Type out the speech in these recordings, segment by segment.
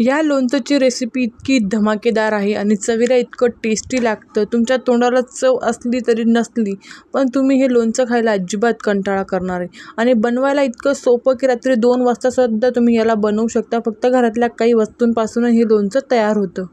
या लोणचंची रेसिपी इतकी धमाकेदार आहे आणि चवीला इतकं टेस्टी लागतं. तुमच्या तोंडाला चव असली तरी नसली पण तुम्ही हे लोणचं खायला अजिबात कंटाळा करणार आहे. आणि बनवायला इतकं सोपं की रात्री दोन वाजतासुद्धा तुम्ही याला बनवू शकता. फक्त घरातल्या काही वस्तूंपासून हे लोणचं तयार होतं.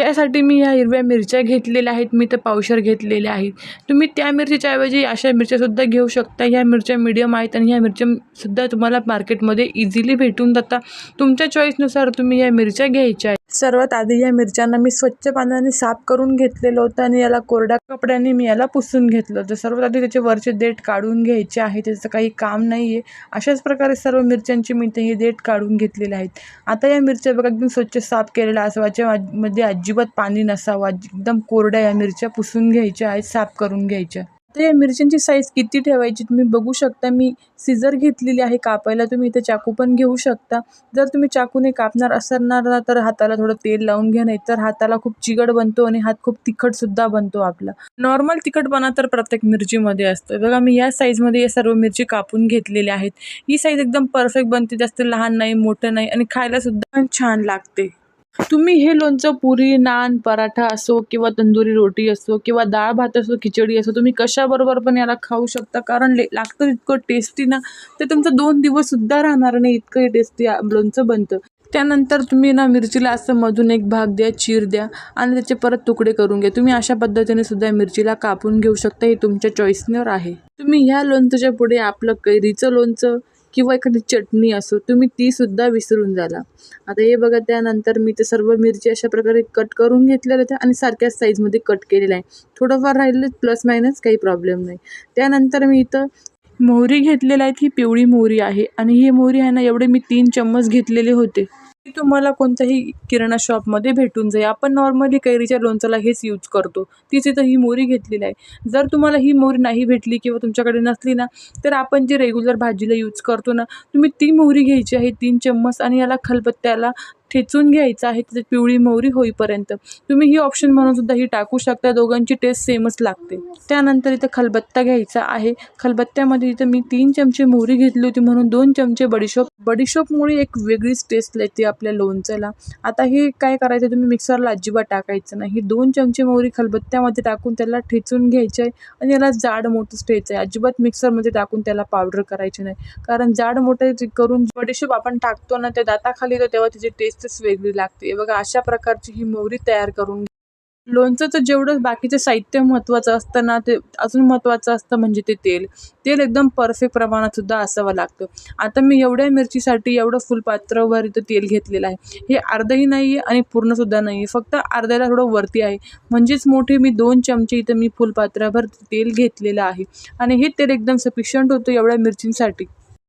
त्यासाठी मी ह्या हिरव्या मिरच्या घेतलेल्या आहेत. मी तर पावशर घेतलेल्या आहेत. तुम्ही त्या मिरचीच्या ऐवजी अशा मिरच्यासुद्धा घेऊ शकता. ह्या मिरच्या मीडियम आहेत आणि ह्या मिरच्यासुद्धा तुम्हाला मार्केटमध्ये इझिली भेटून जातात. तुमच्या चॉईसनुसार तुम्ही या मिरच्या घ्यायच्या आहेत. सर्वात आधी या मिरच्यांना मी स्वच्छ पाण्याने साफ करून घेतलेलं होतं आणि याला कोरड्या कपड्याने मी याला पुसून घेतलं होतं. सर्वात आधी त्याचे वरचे देठ काढून घ्यायचे आहे त्याचं काही काम नाही आहे अशाच प्रकारे सर्व मिरच्यांची मी ते हे देठ काढून घेतलेले आहेत. आता या मिरच्या बघा एकदम स्वच्छ साफ केलेल्या असावाच्या मध्ये अजिबात पाणी नसावं. एकदम कोरड्या या मिरच्या पुसून घ्यायच्या आहेत साफ करून घ्यायच्या. ते या मिरच्यांची साईज किती ठेवायची तुम्ही बघू शकता. मी सिजर घेतलेली आहे कापायला तुम्ही इथे चाकू पण घेऊ शकता. जर तुम्ही चाकूने कापणार असणार ना तर हाताला थोडं तेल लावून घ्या नाही तर हाताला खूप चिकट बनतो आणि हात खूप तिखटसुद्धा बनतो आपला. नॉर्मल तिखटपणा तर प्रत्येक मिरचीमध्ये असतो. बघा मी या साईजमध्ये या सर्व मिरची कापून घेतलेल्या आहेत. ही साईज एकदम परफेक्ट बनते. जास्त लहान नाही मोठं नाही आणि खायलासुद्धा छान लागते. तुम्ही हे लोणचं पुरी नान पराठा असो किंवा तंदुरी रोटी असो किंवा डाळ भात असो खिचडी असो तुम्ही कशाबरोबर पण याला खाऊ शकता. कारण ले लागतं इतकं टेस्टी ना ते तुमचं दोन दिवससुद्धा राहणार नाही इतकं टेस्टी लोणचं बनतं. त्यानंतर तुम्ही ना मिरचीला असं मधून एक भाग द्या चीर द्या आणि त्याचे परत तुकडे करून घ्या. तुम्ही अशा पद्धतीने सुद्धा मिरचीला कापून घेऊ शकता हे तुमच्या चॉईसवर आहे. तुम्ही ह्या लोणच्याच्या पुढे आपलं कैरीचं लोणचं किंवा एखादी चटणी असो तुम्ही तीसुद्धा विसरून जाला आता हे बघा त्यानंतर मी ते सर्व मिरची अशा प्रकारे कट करून घेतलेल्या होत्या आणि सारख्याच साईजमध्ये कट केलेलं आहे थोडंफार राहिलं प्लस मायनस काही प्रॉब्लेम नाही. त्यानंतर मी इथं मोहरी घेतलेल्या आहेत. ही पिवळी मोहरी आहे आणि ही मोहरी आहे ना एवढे मी तीन चम्मच घेतलेले होते. ती तुम्हाला कोणत्याही किराणा शॉपमध्ये भेटून जाईल आपण नॉर्मली कैरीच्या लोणचाला हेच यूज करतो. तीच इथं ही मोरी घेतलेली आहे. जर तुम्हाला ही मोरी नाही भेटली किंवा तुमच्याकडे नसली ना तर आपण जे रेग्युलर भाजीला यूज करतो ना तुम्ही ती मोहरी घ्यायची आहे तीन चम्मच आणि याला खलबत्त्याला ठेचून घ्यायचं आहे त्याची पिवळी मोहरी होईपर्यंत. तुम्ही ही ऑप्शन म्हणून सुद्धा ही टाकू शकता दोघांची टेस्ट सेमच लागते. त्यानंतर इथं खलबत्ता घ्यायचा आहे. खलबत्त्यामध्ये इथं मी तीन चमचे मोहरी घेतली होती म्हणून दोन चमचे बडीशोप. बडीशोपमुळे एक वेगळीच टेस्ट येते आपल्या लोणच्याला. आता हे काय करायचं तुम्ही मिक्सरला अजिबात टाकायचं नाही. ही दोन चमचे मोहरी खलबत्त्यामध्ये टाकून त्याला ठेचून घ्यायची आहे आणि याला जाड मोठं ठेचायचं आहे. अजिबात मिक्सरमध्ये टाकून त्याला पावडर करायची नाही. कारण जाड मोठे करून बडीशोप आपण टाकतो ना त्या दाताखाली येतो तेव्हा त्याची टेस्टच वेगळी लागते. बघा अशा प्रकारची ही मोहरी तयार करून लोणचं जेवढं बाकीचं साहित्य महत्त्वाचं असतं ना ते अजून महत्त्वाचं असतं म्हणजे ते तेल. तेल एकदम परफेक्ट प्रमाणात सुद्धा असावं लागतं. आता मी एवढ्या मिरचीसाठी एवढं फुलपात्रवर इथं तेल घेतलेलं आहे. हे अर्धही नाही आहे आणि पूर्णसुद्धा नाही आहे फक्त अर्ध्याला थोडं वरती आहे. म्हणजेच मोठे मी दोन चमचे इथं मी फुलपात्राभर तेल घेतलेलं आहे. आणि हे तेल एकदम सफिशियंट होतं एवढ्या मिरचींसाठी.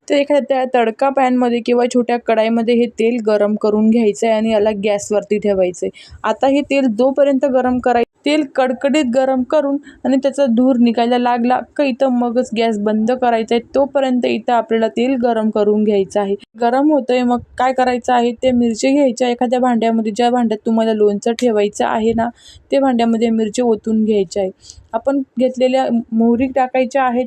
तर एखाद्या तडका पॅनमध्ये किंवा छोट्या कढाईमध्ये हे तेल गरम करून घ्यायचं आहे आणि याला गॅसवरती ठेवायचं आहे आता हे तेल जोपर्यंत गरम करायचं तेल कडकडीत गरम करून आणि त्याचा धूर निघायला लागला का इथं मगच गॅस बंद करायचा आहे तोपर्यंत इथं आपल्याला तेल गरम करून घ्यायचं आहे. गरम होतंय मग काय करायचं आहे? ते मिरची घ्यायच्या एखाद्या भांड्यामध्ये ज्या भांड्यात तुम्हाला लोणचं ठेवायचं आहे ना ते भांड्यामध्ये मिरची ओतून घ्यायची आहे. आपण घेतलेल्या मोहरी टाकायच्या आहेत.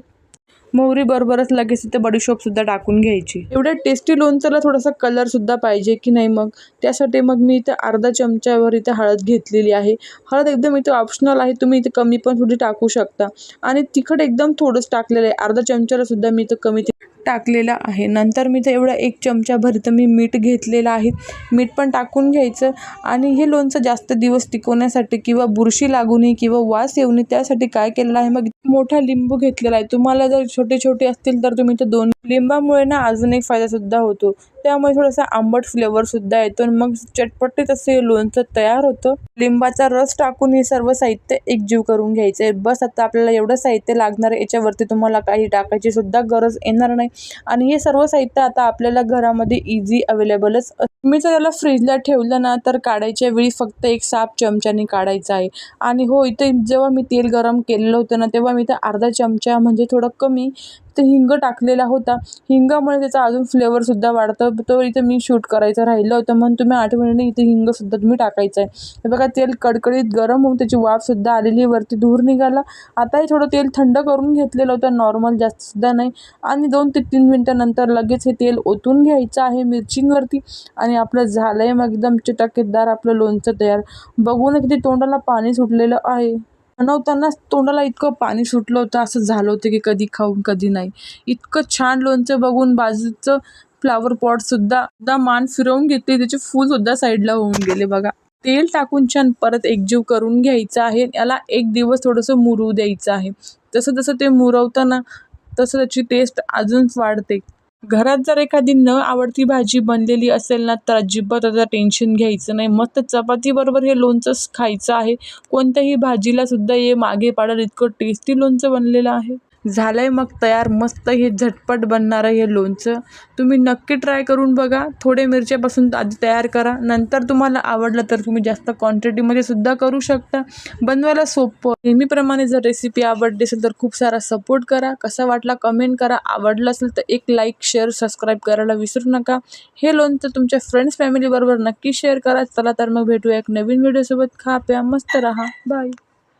मोहरी बरोबरच लगेच इथे बडीशोपसुद्धा टाकून घ्यायची. एवढ्या टेस्टी लोणचाला थोडासा कलरसुद्धा पाहिजे की नाही मग? त्यासाठी मग मी इथं अर्धा चमच्यावर इथे हळद घेतलेली आहे. हळद एकदम इथं ऑप्शनल आहे तुम्ही इथे कमी पण थोडी टाकू शकता. आणि तिखट एकदम थोडंच टाकलेलं आहे. अर्धा चमच्याला सुद्धा मी इथं कमी टाकलेला आहे. नंतर मी तर एवढा एक चमचाभर इथं मी मीठ घेतलेलं आहे. मीठ पण टाकून घ्यायचं. आणि हे लोणचं जास्त दिवस टिकवण्यासाठी किंवा बुरशी लागू नये किंवा वास येऊ नये त्यासाठी काय केलेलं आहे? मग मोठा लिंबू घेतलेला आहे. तुम्हाला जर छोटे छोटे असतील तर तुम्ही ते दोन लिंबामुळे ना अजून एक फायदासुद्धा होतो. त्यामुळे थोडासा आंबट फ्लेवरसुद्धा येतो आणि मग चटपटीत असे लोणचं तयार होतं. लिंबाचा रस टाकून हे सर्व साहित्य एकजीव करून घ्यायचं आहे. बस आता आपल्याला एवढं साहित्य लागणार आहे याच्यावरती तुम्हाला काही टाकायची सुद्धा गरज येणार नाही. आणि हे सर्व साहित्य आता आपल्याला घरामध्ये इझी अवेलेबलच मी जर याला फ्रीजला ठेवलं ना तर काढायच्या वेळी फक्त एक साफ चमच्याने काढायचं आहे. आणि हो इथे जेव्हा मी तेल गरम केलेलं होतं ना तेव्हा मी इथं अर्धा चमचा म्हणजे थोडं कमी ते हिंग टाकलेला होता. हिंगामुळे त्याचा अजून फ्लेवरसुद्धा वाढतं. तो इथं मी शूट करायचं राहिलं होतं. म्हणून तुम्ही आठवणीने इथे हिंगसुद्धा तुम्ही टाकायचं आहे हे बघा तेल कडकडीत गरम होऊन त्याची वाफसुद्धा आलेली आहे. वरती धूर निघाला. आताही थोडं तेल थंड करून घेतलेलं होतं. नॉर्मल जास्तसुद्धा नाही. आणि दोन ते तीन मिनटानंतर लगेच हे तेल ओतून घ्यायचं आहे मिरचींवरती. आणि आपलं झालं आहे मग एकदम चटकेदार आपलं लोणचं तयार. बघून किती तोंडाला पाणी सुटलेलं आहे. बनवतानाच तोंडाला इतकं पाणी सुटलं होतं असं झालं होतं की कधी खाऊन कधी नाही. इतकं छान लोणचं बघून बाजूचं फ्लावर पॉटसुद्धा सुद्धा मान फिरवून घेतले. त्याचे फूलसुद्धा साईडला होऊन गेले बघा. तेल टाकून छान परत एकजीव करून घ्यायचं आहे. याला एक दिवस थोडंसं मुरू द्यायचं आहे. जसं जसं ते मुरवतं ना तसं त्याची टेस्ट अजून वाढते. घरात जर एखादी न आवडती भाजी बनलेली असेल ना तर अजिबात त्याचं टेन्शन घ्यायचं नाही. मस्त चपातीबरोबर हे लोणचंच खायचं आहे. कोणत्याही भाजीलासुद्धा हे मागे पाडेल इतकं टेस्टी लोणचं बनलेलं आहे. झालं आहे मग तयार मस्त हे झटपट बनणारं हे लोणचं. तुम्ही नक्की ट्राय करून बघा. थोडे मिरच्यापासून आधी तयार करा. नंतर तुम्हाला आवडलं तर तुम्ही जास्त क्वांटिटीमध्ये सुद्धा करू शकता. बनवायला सोपं. नेहमीप्रमाणे जर रेसिपी आवडली असेल तर खूप सारा सपोर्ट करा. कसा वाटला कमेंट करा. आवडलं असेल तर एक लाईक शेअर सबस्क्राईब करायला विसरू नका. हे लोणचं तुमच्या फ्रेंड्स फॅमिलीबरोबर नक्की शेअर करा. चला तर मग भेटूया एक नवीन व्हिडिओसोबत खा प्या मस्त राहा. बाय